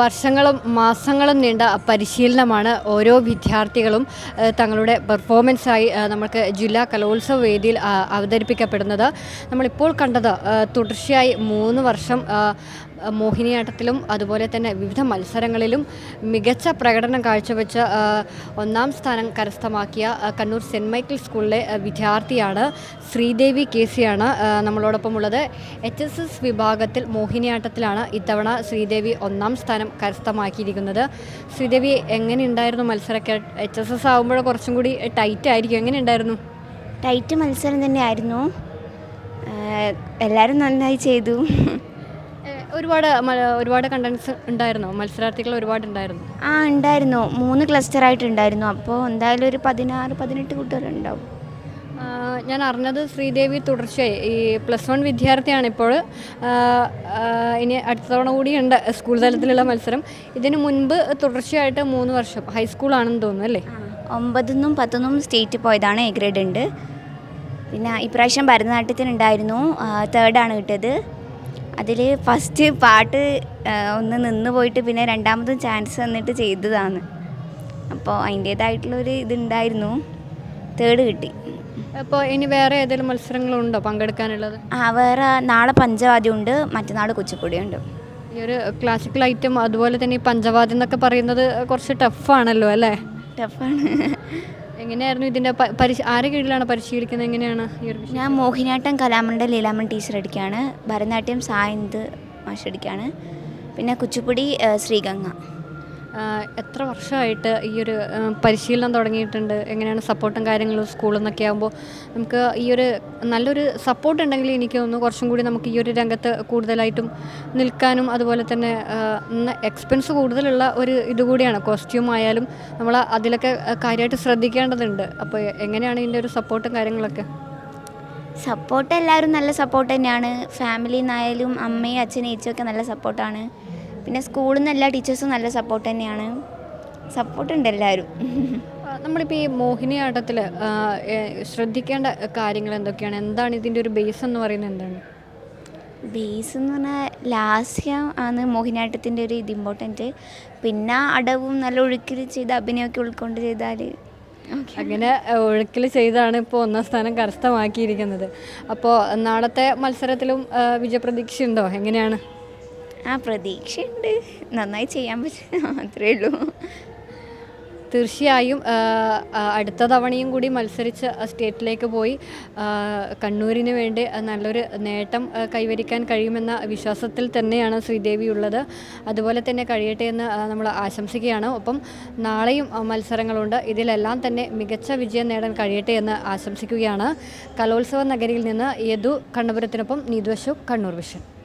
വർഷങ്ങളും മാസങ്ങളും നീണ്ട പരിശീലനമാണ് ഓരോ വിദ്യാർത്ഥികളും തങ്ങളുടെ പെർഫോമൻസായി നമ്മൾക്ക് ജില്ലാ കലോത്സവ വേദിയിൽ അവതരിപ്പിക്കപ്പെടുന്നത്. നമ്മളിപ്പോൾ കണ്ടത് തുടർച്ചയായി മൂന്ന് വർഷം മോഹിനിയാട്ടത്തിലും അതുപോലെ തന്നെ വിവിധ മത്സരങ്ങളിലും മികച്ച പ്രകടനം കാഴ്ചവെച്ച ഒന്നാം സ്ഥാനം കരസ്ഥമാക്കിയ കണ്ണൂർ സെന്റ് മൈക്കിൾ സ്കൂളിലെ വിദ്യാർത്ഥിയാണ് ശ്രീദേവി കെ സിയാണ് ഏഹ്, നമ്മളോടൊപ്പം ഉള്ളത്. എച്ച് എസ് എസ് വിഭാഗത്തിൽ മോഹിനിയാട്ടത്തിലാണ് ഇത്തവണ ശ്രീദേവി ഒന്നാം സ്ഥാനം കരസ്ഥമാക്കിയിരിക്കുന്നത്. ശ്രീദേവി എങ്ങനെയുണ്ടായിരുന്നു മത്സരമൊക്കെ എച്ച് എസ് എസ് ആകുമ്പോൾ കുറച്ചും കൂടി ടൈറ്റ് ആയിരിക്കും. എങ്ങനെയുണ്ടായിരുന്നു? ടൈറ്റ് മത്സരം തന്നെയായിരുന്നു. എല്ലാവരും നന്നായി ചെയ്തു. ഒരുപാട് ഒരുപാട് കണ്ടൻസ് ഉണ്ടായിരുന്നു? മത്സരാർത്ഥികൾ ഒരുപാട് ഉണ്ടായിരുന്നു. ആ ഉണ്ടായിരുന്നു. മൂന്ന് ക്ലസ്റ്റർ ആയിട്ട് ഉണ്ടായിരുന്നു അപ്പോൾ എന്തായാലും ഒരു പതിനാറ് പതിനെട്ട് കുട്ടികളുണ്ടാവും. ഉണ്ടാവും ഞാൻ അറിഞ്ഞത് ശ്രീദേവി തുടർച്ചയായി. ഈ പ്ലസ് വൺ വിദ്യാർത്ഥിയാണ് ഇപ്പോൾ. ഇനി അടുത്ത തവണ കൂടിയുണ്ട് സ്കൂൾ തലത്തിലുള്ള മത്സരം. ഇതിന് മുൻപ് തുടർച്ചയായിട്ട് മൂന്ന് വർഷം ഹൈസ്കൂളാണെന്ന് തോന്നുന്നു അല്ലേ? ഒമ്പതിനും പത്തൊന്നും സ്റ്റേറ്റ് പോയതാണ് എ ഗ്രേഡ് ഉണ്ട്. പിന്നെ ഇപ്രാവശ്യം ഭരതനാട്യത്തിനുണ്ടായിരുന്നു. തേർഡാണ് കിട്ടിയത്. അതിൽ ഫസ്റ്റ് പാട്ട് ഒന്ന് നിന്ന് പോയിട്ട് പിന്നെ രണ്ടാമതും ചാൻസ് തന്നിട്ട് ചെയ്തതാണ്. അപ്പോൾ അതിന്റേതായിട്ടുള്ളൊരു ഇതുണ്ടായിരുന്നു. തേർഡ് കിട്ടി. അപ്പോൾ ഇനി വേറെ ഏതെങ്കിലും മത്സരങ്ങളുണ്ടോ പങ്കെടുക്കാനുള്ളത്? ആ വേറെ നാളെ പഞ്ചവാദ്യം ഉണ്ട് മറ്റന്നാൾ കുച്ചിപ്പുടി ഉണ്ട് ഈ ഒരു ക്ലാസിക്കൽ ഐറ്റം അതുപോലെ തന്നെ ഈ പഞ്ചവാദ്യം എന്നൊക്കെ പറയുന്നത് കുറച്ച് ടഫാണല്ലോ അല്ലേ? ടഫാണ് എങ്ങനെയായിരുന്നു ഇതിന്റെ പ- പരിശ ആരെ കീഴിലാണ് പരിശീലിക്കുന്നത്? എങ്ങനെയാണ്? ഞാൻ മോഹിനിയാട്ടം കലാമണ്ഡൽ ലീലാമൺ ടീച്ചർ അടിക്കുകയാണ്. ഭരതനാട്യം സായന്ത് മാഷടിക്കാണ് പിന്നെ കുച്ചിപ്പുടി ശ്രീഗംഗ. എത്ര വർഷമായിട്ട് ഈ ഒരു പരിശീലനം തുടങ്ങിയിട്ടുണ്ട്? എങ്ങനെയാണ് സപ്പോർട്ടും കാര്യങ്ങളും സ്കൂളിൽ നിന്നൊക്കെ ആകുമ്പോൾ നമുക്ക് ഈ ഒരു നല്ലൊരു സപ്പോർട്ട് ഉണ്ടെങ്കിൽ എനിക്ക് തോന്നുന്നു കുറച്ചും കൂടി നമുക്ക് ഈ ഒരു രംഗത്ത് കൂടുതലായിട്ടും നിൽക്കാനും അതുപോലെ തന്നെ എക്സ്പെൻസ് കൂടുതലുള്ള ഒരു ഇതുകൂടിയാണ് കോസ്റ്റ്യൂം ആയാലും നമ്മൾ അതിലൊക്കെ കാര്യമായിട്ട് ശ്രദ്ധിക്കേണ്ടതുണ്ട്. അപ്പോൾ എങ്ങനെയാണ് ഇതിന്റെ ഒരു സപ്പോർട്ടും കാര്യങ്ങളൊക്കെ? സപ്പോർട്ട് എല്ലാവരും നല്ല സപ്പോർട്ട് തന്നെയാണ്. ഫാമിലിയിൽ നിന്നായാലും അമ്മയും അച്ഛനും ഏച്ചിയൊക്കെ നല്ല സപ്പോർട്ടാണ് പിന്നെ സ്കൂളിൽ നിന്ന് എല്ലാ ടീച്ചേഴ്സും നല്ല സപ്പോർട്ട് തന്നെയാണ്. സപ്പോർട്ടുണ്ട് എല്ലാവരും. നമ്മളിപ്പോൾ ഈ മോഹിനിയാട്ടത്തിൽ ശ്രദ്ധിക്കേണ്ട കാര്യങ്ങൾ എന്തൊക്കെയാണ്? എന്താണ് ഇതിന്റെ ഒരു ബേസ് എന്ന് പറയുന്നത് എന്താണ്? ബേസ് എന്ന് പറഞ്ഞാൽ ലാസ്യം ആണ് മോഹിനിയാട്ടത്തിന്റെ ഒരു ഇത് ഇമ്പോർട്ടന്റ് പിന്നെ അടവും നല്ല ഒഴുക്കിൽ ചെയ്ത് അഭിനയമൊക്കെ ഉൾക്കൊണ്ട് ചെയ്താൽ അങ്ങനെ ഒഴുക്കിൽ ചെയ്താണ് ഇപ്പോൾ ഒന്നാം സ്ഥാനം കരസ്ഥമാക്കിയിരിക്കുന്നത്. അപ്പോൾ നാളത്തെ മത്സരത്തിലും വിജയപ്രതീക്ഷയുണ്ടോ? എങ്ങനെയാണ്? ആ പ്രതീക്ഷയുണ്ട്. നന്നായി ചെയ്യാൻ പറ്റും. അത്രേ ഉള്ളൂ. തീർച്ചയായും അടുത്ത തവണയും കൂടി മത്സരിച്ച് സ്റ്റേറ്റിലേക്ക് പോയി കണ്ണൂരിന് വേണ്ടി നല്ലൊരു നേട്ടം കൈവരിക്കാൻ കഴിയുമെന്ന വിശ്വാസത്തിൽ തന്നെയാണ് ശ്രീദേവി ഉള്ളത്. അതുപോലെ തന്നെ കഴിയട്ടെ എന്ന് നമ്മൾ ആശംസിക്കുകയാണ്. ഒപ്പം നാളെയും മത്സരങ്ങളുണ്ട്. ഇതിലെല്ലാം തന്നെ മികച്ച വിജയം നേടാൻ കഴിയട്ടെ എന്ന് ആശംസിക്കുകയാണ്. കലോത്സവ നഗരിയിൽ നിന്ന് യദു കണ്ണപുരത്തിനൊപ്പം നീതു അശോക് കണ്ണൂർ വിഷൻ.